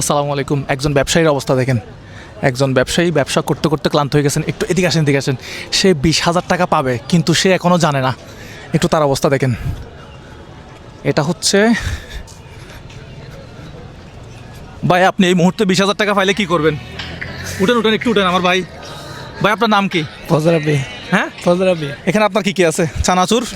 আসসালামু আলাইকুম। একজন ব্যবসায়ীর অবস্থা দেখেন। একজন ব্যবসায়ী ব্যবসা করতে করতে ক্লান্ত হয়ে গেছেন। একটু এদিকে আসেন এদিকে আসেন। সে বিশ হাজার টাকা পাবে, কিন্তু সে এখনও জানে না। একটু তার অবস্থা দেখেন। এটা হচ্ছে ভাই, আপনি এই মুহূর্তে বিশ হাজার টাকা পাইলে কি করবেন? উঠেন উঠেন, একটু উঠেন আমার ভাই। ভাই, আপনার নাম কি? ফজরাবি এখানে আপনার কি কি আছে? চানাচুর?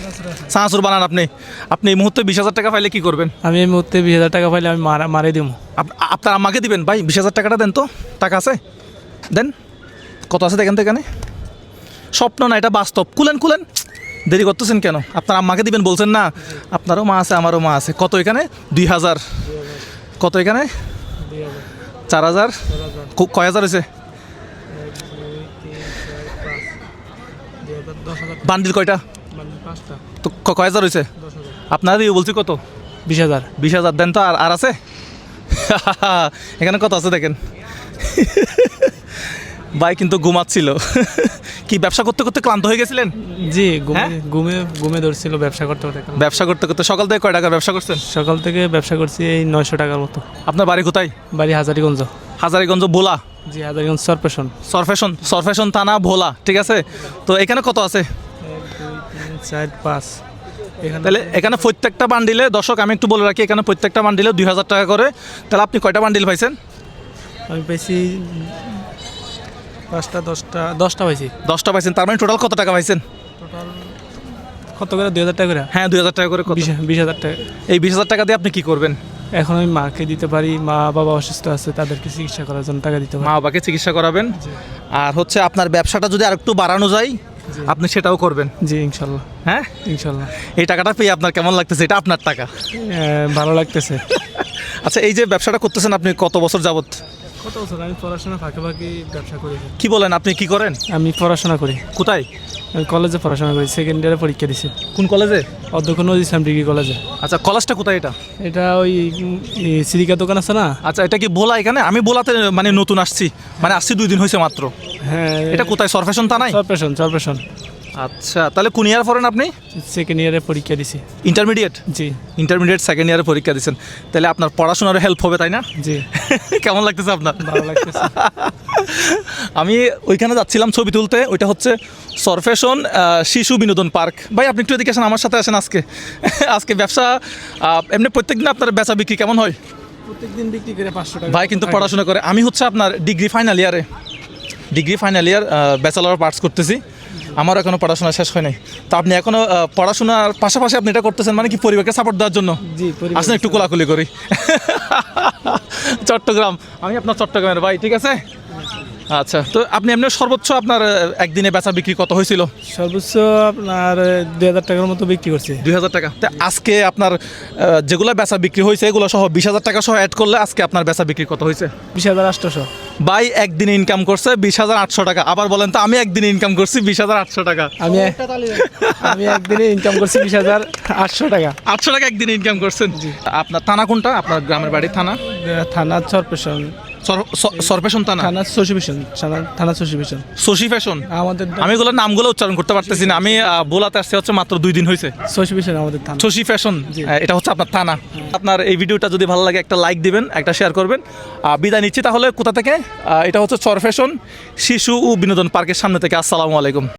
চানাচুর বানান আপনি। আপনি এই মুহূর্তে বিশ হাজার টাকা পাইলে কি করবেন? আমি এই মুহূর্তে বিশ হাজার টাকা পাইলে আমি মারা মারে দিব আপ- আপনার আম্মাকে দিবেন? ভাই বিশ হাজার টাকাটা দেন তো। টাকা আছে? দেন। কত আছে দেখেন তো এখানে? স্বপ্ন না এটা বাস্তব। কুলেন কুলেন। দেরি করতেছেন কেন? আপনার আম্মাকে দিবেন বলছেন না আপনারও মা আছে আমারও মা আছে। কত এখানে? দুই হাজার। কত এখানে? চার হাজার। কয় হাজার হয়েছে? বান্ডিল কয়টা? তো কয় হাজার হয়েছে আপনারা দিয়ে বলছি কত? বিশ হাজার। বিশ হাজার দেন তো আর আর আছে? এখানে কত আছে দেখেন? ভাই কিন্তু ঘুমাচ্ছিল। কি ব্যবসা করতে করতে ক্লান্ত হয়ে গেছিলেন? জি ঘুমে হ্যাঁ? ঘুমে ধরছিল ব্যবসা করতে করতে ব্যবসা করতে করতে সকাল থেকে কয় টাকা ব্যবসা করছেন? সকাল থেকে ব্যবসা করছি এই নয়শো টাকার মতো। আপনার বাড়ি কোথায়? বাড়ি হাজারিগঞ্জ। হাজারিগঞ্জ ভোলা। জি হাজারিগঞ্জ সরপেশন সরফেশন সরফেশন থানা ভোলা ঠিক আছে? তো এখানে কত আছে? চার পাঁচ। তাহলে এখানে প্রত্যেকটা বান্ডিলে দর্শক আমি একটু বলে রাখি এখানে প্রত্যেকটা বান্ডিলে দুই হাজার টাকা করে। তাহলে আপনি কয়টা বান্ডিল পাইছেন? আমি পেয়েছি পাঁচটা দশটা দশটা পাইছি। দশটা পাইছেন তার মানে টোটাল কত টাকা পাইছেন? টোটাল কত করে? দুই হাজার টাকা করে? হ্যাঁ দুই হাজার টাকা করে বিশ হাজার টাকা। এই বিশ হাজার টাকা দিয়ে আপনি কি করবেন? এখন আমি মাকে দিতে পারি মা বাবা অসুস্থ আছে তাদেরকে চিকিৎসা করার জন্য টাকা দিতে মা বাবাকে চিকিৎসা করাবেন? আর হচ্ছে আপনার ব্যবসাটা যদি আরেকটু বাড়ানো যায় আপনি সেটাও করবেন। জি ইনশাল্লাহ। হ্যাঁ? ইনশাল্লাহ। এই টাকাটা পেয়ে আপনার কেমন লাগতেছে? এটা আপনার টাকা। ভালো লাগতেছে। আচ্ছা এই যে ব্যবসাটা করতেছেন আপনি কত বছর যাবত কত বছর আমি পড়াশোনা ফাঁকে ফাঁকে ব্যবসা করি। কি বলেন আপনি কি করেন? আমি পড়াশোনা করি। কোথায়? আমি কলেজে পড়াশোনা করি সেকেন্ড ইয়ারে পরীক্ষা দিছি। কোন কলেজে? অধ্যক্ষ ইসলাম ডিগ্রি কলেজে। আচ্ছা কলেজটা কোথায় এটা? এটা ওই সিরিকা দোকান আছে না? আচ্ছা এটা কি বোলা এখানে? আমি বোলাতে মানে নতুন আসছি। মানে আসছি দুই দিন হয়েছে মাত্র। হ্যাঁ। এটা কোথায়? সরফেশন তা নাই সরফেশন। সরপেশন আচ্ছা তাহলে কোন ইয়ার পড়েন আপনি? সেকেন্ড ইয়ারে পরীক্ষা দিছি। ইন্টারমিডিয়েট জি। ইন্টারমিডিয়েট সেকেন্ড ইয়ারে পরীক্ষা দিচ্ছেন তাহলে আপনার পড়াশোনার হেল্প হবে তাই না? জি। কেমন লাগতেছে আপনার? ভালো লাগতেছে। আমি ওইখানে যাচ্ছিলাম ছবি তুলতে ওইটা হচ্ছে সরফেশন শিশু বিনোদন পার্ক। ভাই আপনি একটু এদিকে আসেন আমার সাথে আসেন আজকে। আজকে ব্যবসা এমনি প্রত্যেকদিন আপনার বেচা বিক্রি কেমন হয়? প্রত্যেকদিন বিক্রি করে পাঁচশো টাকা। ভাই কিন্তু পড়াশোনা করে। আমি হচ্ছে আপনার ডিগ্রি ফাইনাল ইয়ারে degree final year bachelor of arts করতেছি। আমার এখনও পড়াশোনা শেষ হয় নাই। তো আপনি এখনও পড়াশোনার পাশাপাশি আপনি এটা করতেছেন মানে কি পরিবারকে সাপোর্ট দেওয়ার জন্য? আসলে একটু কোলাকুলি করি। চট্টগ্রাম। আমি আপনার চট্টগ্রামের ভাই ঠিক আছে? আচ্ছা তো আপনি এমনি সর্বোচ্চ আপনার একদিনে বেচা বিক্রি কত হয়েছিল? সর্বোচ্চ আপনার দুই হাজার টাকার মতো বিক্রি করছি। দুই হাজার টাকা। তো আজকে আপনার যেগুলো বেচা বিক্রি হয়েছে এগুলো সহ বিশ হাজার টাকা সহ অ্যাড করলে আজকে আপনার বেচা বিক্রি কত হয়েছে? বিশ হাজার আটশোশো ভাই একদিনে ইনকাম করছে বিশ হাজার আটশো টাকা। আবার বলেন তো আমি একদিনে ইনকাম করছি বিশ হাজার আটশো টাকা। আমি আমি একদিনে ইনকাম করছি বিশ হাজার আটশো টাকা। আটশো টাকা একদিনে ইনকাম করছেন? আপনার থানা কোনটা? আপনার গ্রামের বাড়ি থানা? থানা সরপেশন থানা থানা আমাদের আমি এগুলোর নামগুলো উচ্চারণ করতে পারতেছি না। আমি বোলাতে আসছে হচ্ছে মাত্র দুই দিন হয়েছে। আমাদের থানা। শশী ফ্যাশন এটা হচ্ছে আপনার থানা। আপনার এই ভিডিওটা যদি ভালো লাগে একটা লাইক দিবেন একটা শেয়ার করবেন। বিদায় নিচ্ছি তাহলে। কোথা থেকে? এটা হচ্ছে চর ফ্যাশন শিশু ও বিনোদন পার্কের সামনে থেকে। আসসালামু আলাইকুম।